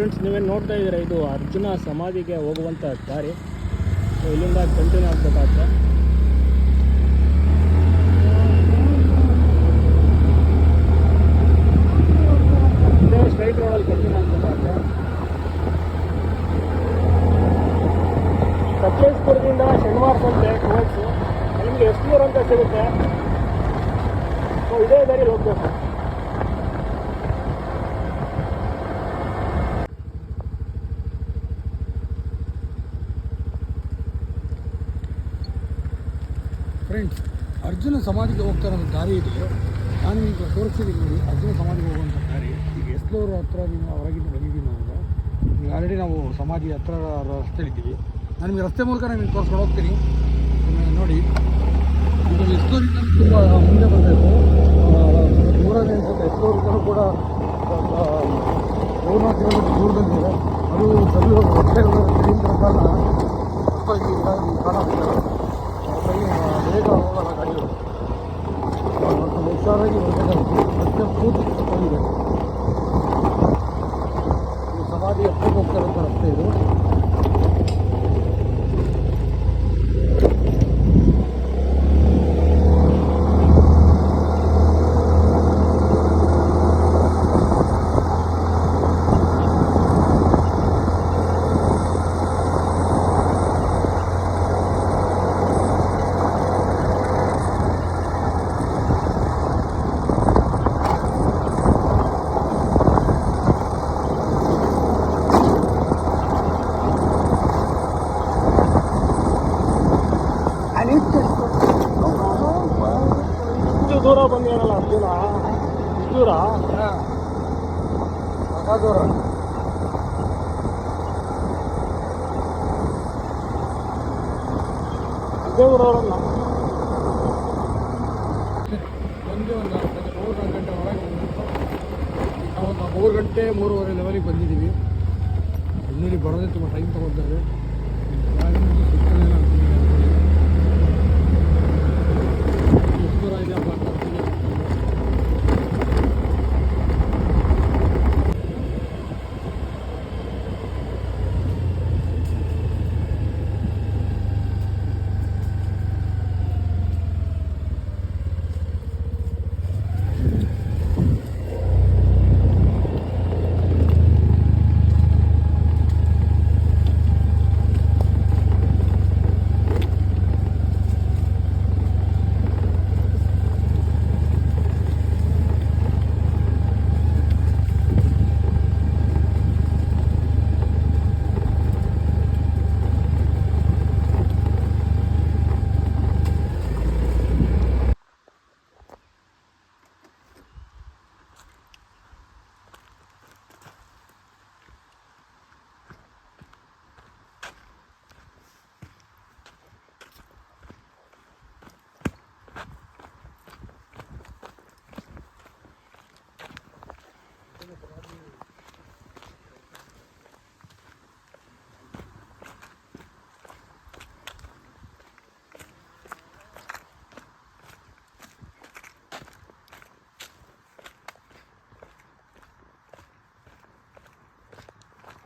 Friends ನೀವೇನು ನೋಡ್ತಾ ಇದ್ದೀರಾ? ಇದು ಅರ್ಜುನ ಸಮಾಧಿಗೆ ಹೋಗುವಂಥ ದಾರಿ. ಸೊ ಇಲ್ಲಿಂದ ಕಂಟಿನ್ಯೂ ಆಗಬೇಕಾಗುತ್ತೆ ಇದೇ ಸ್ಟ್ರೈಟ್ ರೋಡಲ್ಲಿ ಕಂಟಿನ್ಯೂ ಆಗಬೇಕಾಗುತ್ತೆ ಸಕಲೇಶ್ಪುರದಿಂದ ಶನಿವಾರ ಸಂತೆ ಟುವರ್ಡ್ಸು ನಿಮಗೆ ಎಸ್ನೂರು ಅಂತ ಸಿಗುತ್ತೆ. ಸೊ ಇದೇ ದಾರಿ ಹೋಗ್ಬೇಕು. ಫ್ರೆಂಡ್ಸ್ ಅರ್ಜುನ ಸಮಾಧಿಗೆ ಹೋಗ್ತಾ ಇರೋ ದಾರಿ ಇದೆ. ನಾನು ಈಗ ತೋರಿಸ್ತಿದ್ದೀನಿ ನೋಡಿ. ಅರ್ಜುನ ಸಮಾಧಿಗೆ ಹೋಗುವಂಥ ದಾರಿ. ಈಗ ಎಸ್ಲೋರು ಹತ್ರ ನೀವು ಹೊರಗಿಂದ ಬಂದಿದ್ದೀವಿ ನಾವು ಈಗ ಆಲ್ರೆಡಿ ನಾವು ಸಮಾಧಿ ಹತ್ರ ರಸ್ತೆಲಿದ್ದೀವಿ. ನಾನು ನಿಮಗೆ ರಸ್ತೆ ಮೂಲಕ ನಾನು ನಿಮಗೆ ತೋರಿಸ್ಕೊಂಡು ಹೋಗ್ತೀನಿ. ನೋಡಿ. ಈಗ ಎಸ್ಲೋರಿಂದ ತುಂಬ ಮುಂದೆ ಬರಬೇಕು ಮೂರನೇ ಅನ್ಸುತ್ತೆ ಎಸ್ಲೂರಿಂದ ಕೂಡ ಮೂರ್ನಾಲ್ಕು ಕಿಲೋಮೀಟರ್ ದೂರದಲ್ಲಿದೆ ಅದು ಸರಿ ಕಾರಣ ಕಾಣಬಹುದು ಬರಬೇಕಾಗುತ್ತೆ ಮತ್ತೆ ಪೂರ್ತಿ ಕಿತ್ಕೊಂಡಿದೆ ಸಮಾಧಿ ಹತ್ತಿರ ಹೋಗ್ತಾ ಇರೋಂಥ ರಸ್ತೆ ಇದು. ಇಷ್ಟು ದೂರ ಬಂದಿರಲ್ಲ ಅರ್ಜುನ ಇಷ್ಟು ದೂರ ಸಾಕಾದೂರ ಇದೇ ಊರವರಲ್ಲ ಬಂದು ಒಂದು ಮೂರು ನಾಲ್ಕು ಗಂಟೆ ಒಳಗೆ ನಾವು ಒಂದು ಮೂರು ಗಂಟೆ ಮೂರುವರೆ ಲೆವೆಲಿಗೆ ಬಂದಿದ್ದೀವಿ ಇನ್ನೂರಿಗೆ ಬರೋದೇ ತುಂಬ ಟೈಮ್ ತೊಗೊಳ್ತಾರೆ ಎಷ್ಟು ದೂರ ಇದೆಯಪ್ಪ ಅಂತ ಗೊತ್ತಿಲ್ಲ.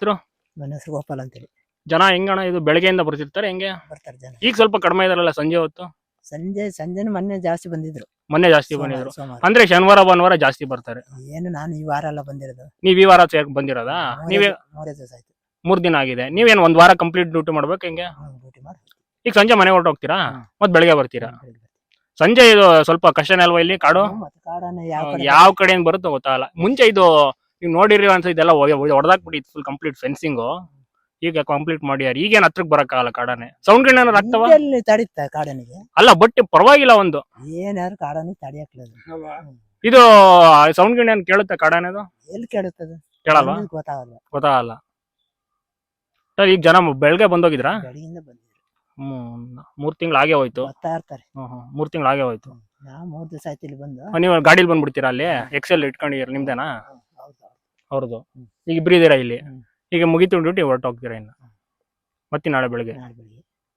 ನನ್ನ ಹೆಸರು ಗೋಪಾಲ್ ಅಂತೇಳಿ. ಜನ ಹೆಂಗಣ ಇದು ಬೆಳಗ್ಗೆಯಿಂದ ಬರ್ತಿರ್ತಾರೆ ಹೆಂಗೆ? ಬರ್ತಾರೆ ಜನ. ಈಗ ಸ್ವಲ್ಪ ಕಡಿಮೆ ಇದಾರಲ್ಲ ಸಂಜೆ ಹೊತ್ತು? ಸಂಜೆ ಸಂಜೆನು ಮೊನ್ನೆ ಜಾಸ್ತಿ ಬಂದಿದ್ರು. ಮೊನ್ನೆ ಜಾಸ್ತಿ ಸೋಮವಾರ- ಬಂದಿದ್ರು. ಸೋಮವಾರ. ಅಂದ್ರೆ ಶನಿವಾರ ಭಾನುವಾರ ಜಾಸ್ತಿ ಬರ್ತಾರೆ. ಏನು ನಾನು ಈ ವಾರ ಎಲ್ಲ ಬಂದಿರೋದು. ನೀವ್ ಈ ವಾರ ಬಂದಿರೋದ ಬಂದಿರೋದಾ? ಮೂರೇ ನೀವೇ ಮೂರೇ ದಿವಸ ಆಯ್ತು. ಮೂರ್ ದಿನ ಆಗಿದೆ. ನೀವೇನ್ ಒಂದ್ ವಾರ ಕಂಪ್ಲೀಟ್ ಡ್ಯೂಟಿ ಮಾಡ್ಬೇಕು ಹೆಂಗೆ? ಡ್ಯೂಟಿ ಮಾಡಿ ಈಗ ಸಂಜೆ ಮನೆ ಹೊರಟೋಗ್ತೀರಾ ಹ್ಮ್. ಮತ್ ಬೆಳಗ್ಗೆ ಬರ್ತೀರಾ? ಸಂಜೆ ಇದು ಸ್ವಲ್ಪ ಕಷ್ಟನೇ ಅಲ್ವಾ ಇಲ್ಲಿ ಕಾಡು? ಮತ್ತೆ ಕಾಡನ್ನ ಯಾವ ಕಡೆ ಯಾವ ಕಡೆಯಿಂದ ಬರುತ್ತೋ ಗೊತ್ತಾಗಲ್ಲ. ಮುಂಚೆ ಇದು ನೀವು ನೋಡಿರಿ ಅನ್ಸ ಇದೆಲ್ಲ ಹೊಡೆದಾಕ್ಬಿಟ್ಟಿತ್ತು ಫುಲ್ ಕಂಪ್ಲೀಟ್ ಫೆನ್ಸಿಂಗ್ ಈಗ ಕಂಪ್ಲೀಟ್ ಮಾಡ್ಯಾರ ಈಗೇನ್ ಹತ್ರಕ್ ಬರಕ್ಕಾಗಲ್ಲ ಕಾಡಾನೆ. ಸೌಂಡ್ ಗಿಣ್ಣ ಆಗ್ತಾವ? ಎಲ್ಲಿ ತಡೀತ ಕಾಡನಿಗೆ? ಅಲ್ಲ ಬಟ್ ಪರವಾಗಿಲ್ಲ ಒಂದು. ಏನಾದ್ರು ಕಾಡನಿಗೆ ತಡಿಯಕ್ಲದು ಇದು ಸೌಂಡ್ ಗಿಣ್ಣ ಕೇಳುತ್ತೆ ಕಾಡನೆದು ಎಲ್ಲಿ ಕೇಳುತ್ತದೆ? ಕೇಳಲ್ವಾ ಗೊತ್ತಾಗಲ್ಲ. ಗೊತ್ತಾಗಲ್ಲ. ಸರ್ ಈಗ ಜನ ಬೆಳಗ್ಗೆ ಬಂದೋಗಿದ್ರಾ? ಬೆಳಗಿಂದ ಬಂದಿದ್ರು. ಹ್ಮ್ ಮೂರ್ ತಿಂಗಳು ಆಗೇ ಹೋಯ್ತು. ಬರ್ತಾ ಇರ್ತಾರೆ. ಮೂರ್ ತಿಂಗಳು ಆಗೇ ಹೋಯ್ತು. ನಾವು ಮೂರ್ ದಿವಸ ಆಯ್ತು ಇಲ್ಲಿ ಬಂದು. ನೀವು ಗಾಡಿಲಿ ಬಂದ್ಬಿಡ್ತೀರಾ ಅಲ್ಲಿ? ಎಕ್ಸೆಲ್ ಇಟ್ಕೊಂಡಿರ ನಿಮ್ದೇನಾ. ಅವ್ರದ್ದು. ಈಗ ಇಬ್ರು ಇದೀರಾ ಇಲ್ಲಿ. ಈಗ ಮುಗಿತು ಡ್ಯೂಟಿ ಹೊರಟೋಗ್ತೀರಾ ಇನ್ನು? ಮತ್ತೆ ನಾಳೆ ಬೆಳಗ್ಗೆ?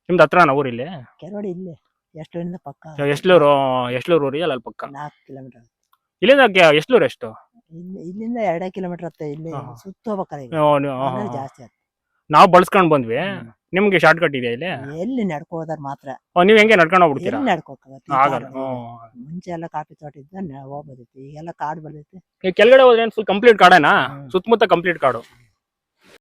ನಿಮ್ದು ಹತ್ರನ ಊರಿಲ್ಲಿ? ಕೆರವಡಿ ಇಲ್ಲೇ ಎಷ್ಟೂರಿಂದ ಪಕ್ಕ? ಎಷ್ಟ್ಲೂರು ಎಷ್ಟ್ಲೂರು ಊರಿ ಅಲ್ಲ ಪಕ್ಕ? ನಾಲ್ಕು ಕಿಲೋಮೀಟರ್ ಇಲ್ಲಿಂದ ಕೆ- ಎಷ್ಟ್ಲೂರು ಎಷ್ಟು? ಇಲ್ಲಿ ಇಲ್ಲಿಂದ ಎರಡೇ ಕಿಲೋಮೀಟರ್ ಹತ್ತೆ ಇಲ್ಲಿ ಹಾ. ಸುತ್ತ ಹೋಗ್ಬೇಕಾದ್ರೆ ಈಗ. ಜಾಸ್ತಿ ಆಯ್ತು ನಾವು ಬಳಸ್ಕೊಂಡು ಬಂದ್ವಿ. ನಿಮ್ಗೆ ಶಾರ್ಟ್ ಕಟ್ ಇದೆಯಾ ಇಲ್ಲಿ? ಎಲ್ಲಿ ನಡ್ಕೊ ಹೋದಾರ ಮಾತ್ರ. ಓ, ನೀವ್ ಹೆಂಗೆ ನಡ್ಕೊಂಡು ಹೋಗ್ಬಿಡ್ತೀರಾ? ಎಲ್ಲಿ ನಡ್ಕೋಕಾಗತ್ತೆ ಈ ಆಗಲ್ಲ ಕಾಡಲ್ಲಿ? ಹ್ಮ್. ಮುಂಚೆ ಎಲ್ಲ ಕಾಫಿ ತೋಟ ಇದ್ದ ಹೋಗ್ಬೋದಿತ್ತು ಈಗೆಲ್ಲ ಕಾಡು ಬಂದೈತೆ ಕೆಳಗಡೆ ಹೋದ್ರೆ ಫುಲ್ ಕಂಪ್ಲೀಟ್ ಕಾಡೇನಾ? ಹ್ಮ್. ಸುತ್ತಮುತ್ತ ಕಂಪ್ಲೀಟ್ ಕಾಡು.